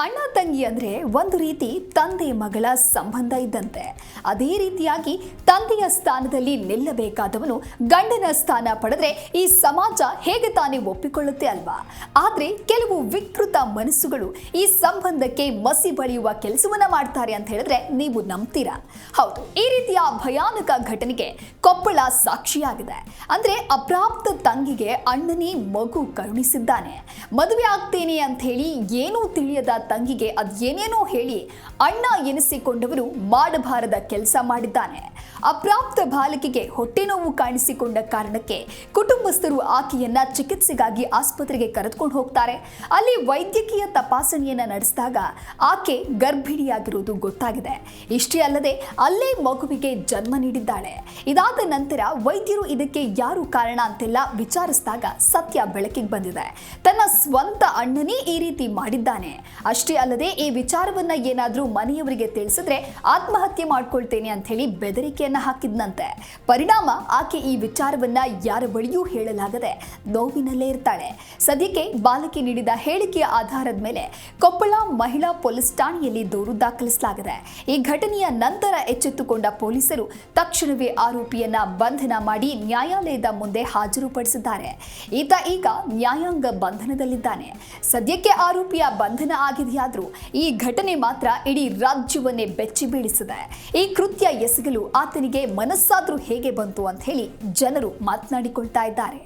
ಅಣ್ಣ ತಂಗಿ ಅಂದರೆ ಒಂದು ರೀತಿ ತಂದೆ ಮಗಳ ಸಂಬಂಧ ಇದ್ದಂತೆ. ಅದೇ ರೀತಿಯಾಗಿ ತಂದೆಯ ಸ್ಥಾನದಲ್ಲಿ ನಿಲ್ಲಬೇಕಾದವನು ಗಂಡನ ಸ್ಥಾನ ಪಡೆದ್ರೆ ಈ ಸಮಾಜ ಹೇಗೆ ತಾನೇ ಒಪ್ಪಿಕೊಳ್ಳುತ್ತೆ ಅಲ್ವಾ? ಆದರೆ ಕೆಲವು ವಿಕೃತ ಮನಸ್ಸುಗಳು ಈ ಸಂಬಂಧಕ್ಕೆ ಮಸಿ ಬಳಿಯುವ ಕೆಲಸವನ್ನ ಮಾಡ್ತಾರೆ ಅಂತ ಹೇಳಿದ್ರೆ ನೀವು ನಂಬ್ತೀರಾ? ಹೌದು, ಈ ರೀತಿಯ ಭಯಾನಕ ಘಟನೆಗೆ ಕೊಪ್ಪಳ ಸಾಕ್ಷಿಯಾಗಿದೆ. ಅಂದ್ರೆ ಅಪ್ರಾಪ್ತ ತಂಗಿಗೆ ಅಣ್ಣನೇ ಮಗು ಕರುಣಿಸಿದ್ದಾನೆ. ಮದುವೆ ಆಗ್ತೇನೆ ಅಂತ ಹೇಳಿ ಏನೂ ತಿಳಿಯದ ತಂಗಿಗೆ ಅದೇನೇನೋ ಹೇಳಿ ಅಣ್ಣ ಎನಿಸಿಕೊಂಡವರು ಮಾಡಬಾರದ ಕೆಲಸ ಮಾಡಿದ್ದಾನೆ. ಅಪ್ರಾಪ್ತ ಬಾಲಕಿಗೆ ಹೊಟ್ಟೆ ನೋವು ಕಾಣಿಸಿಕೊಂಡ ಕಾರಣಕ್ಕೆ ಕುಟುಂಬಸ್ಥರು ಆಕೆಯನ್ನ ಚಿಕಿತ್ಸೆಗಾಗಿ ಆಸ್ಪತ್ರೆಗೆ ಕರೆದುಕೊಂಡು ಹೋಗ್ತಾರೆ. ಅಲ್ಲಿ ವೈದ್ಯಕೀಯ ತಪಾಸಣೆಯನ್ನ ನಡೆಸಿದಾಗ ಆಕೆ ಗರ್ಭಿಣಿಯಾಗಿರುವುದು ಗೊತ್ತಾಗಿದೆ. ಇಷ್ಟೇ ಅಲ್ಲದೆ ಅಲ್ಲೇ ಮಗುವಿಗೆ ಜನ್ಮ ನೀಡಿದ್ದಾಳೆ. ಇದಾದ ನಂತರ ವೈದ್ಯರು ಇದಕ್ಕೆ ಯಾರು ಕಾರಣ ಅಂತೆಲ್ಲ ವಿಚಾರಿಸಿದಾಗ ಸತ್ಯ ಬೆಳಕಿಗೆ ಬಂದಿದೆ. ತನ್ನ ಸ್ವಂತ ಅಣ್ಣನೇ ಈ ರೀತಿ ಮಾಡಿದ್ದಾನೆ. ಅಷ್ಟೇ ಅಲ್ಲದೆ ಈ ವಿಚಾರವನ್ನ ಏನಾದರೂ ಮನೆಯವರಿಗೆ ತಿಳಿಸಿದ್ರೆ ಆತ್ಮಹತ್ಯೆ ಮಾಡ್ಕೊಳ್ತೇನೆ ಅಂತ ಹೇಳಿ ಬೆದರಿಕೆಯನ್ನ ಹಾಕಿದ್ನಂತೆ. ಪರಿಣಾಮ ಆಕೆ ಈ ವಿಚಾರವನ್ನ ಯಾರ ಬಳಿಯೂ ಹೇಳಲಾಗದೆ ನೋವಿನಲ್ಲೇ ಇರ್ತಾಳೆ. ಸದ್ಯಕ್ಕೆ ಬಾಲಕಿ ನೀಡಿದ ಹೇಳಿಕೆಯ ಆಧಾರದ ಮೇಲೆ ಕೊಪ್ಪಳ ಮಹಿಳಾ ಪೊಲೀಸ್ ಠಾಣೆಯಲ್ಲಿ ದೂರು ದಾಖಲಿಸಲಾಗಿದೆ. ಈ ಘಟನೆಯ ನಂತರ ಎಚ್ಚೆತ್ತುಕೊಂಡ ಪೊಲೀಸರು ತಕ್ಷಣವೇ ಆರೋಪಿಯನ್ನ ಬಂಧನ ಮಾಡಿ ನ್ಯಾಯಾಲಯದ ಮುಂದೆ ಹಾಜರುಪಡಿಸಿದ್ದಾರೆ. ಈತ ಈಗ ನ್ಯಾಯಾಂಗ ಬಂಧನದಲ್ಲಿದ್ದಾನೆ. ಸದ್ಯಕ್ಕೆ ಆರೋಪಿಯ ಬಂಧನ ಆಗಿದೆಯಾದ್ರೂ ಈ ಘಟನೆ ಮಾತ್ರ ಇಡೀ ರಾಜ್ಯವನ್ನೇ ಬೆಚ್ಚಿ ಬೀಳಿಸಿದೆ. ಈ ಕೃತ್ಯ ಎಸಗಲು ಆತನಿಗೆ ಮನಸ್ಸಾದ್ರೂ ಹೇಗೆ ಬಂತು ಅಂತ ಹೇಳಿ ಜನರು ಮಾತನಾಡಿಕೊಳ್ತಾ ಇದ್ದಾರೆ.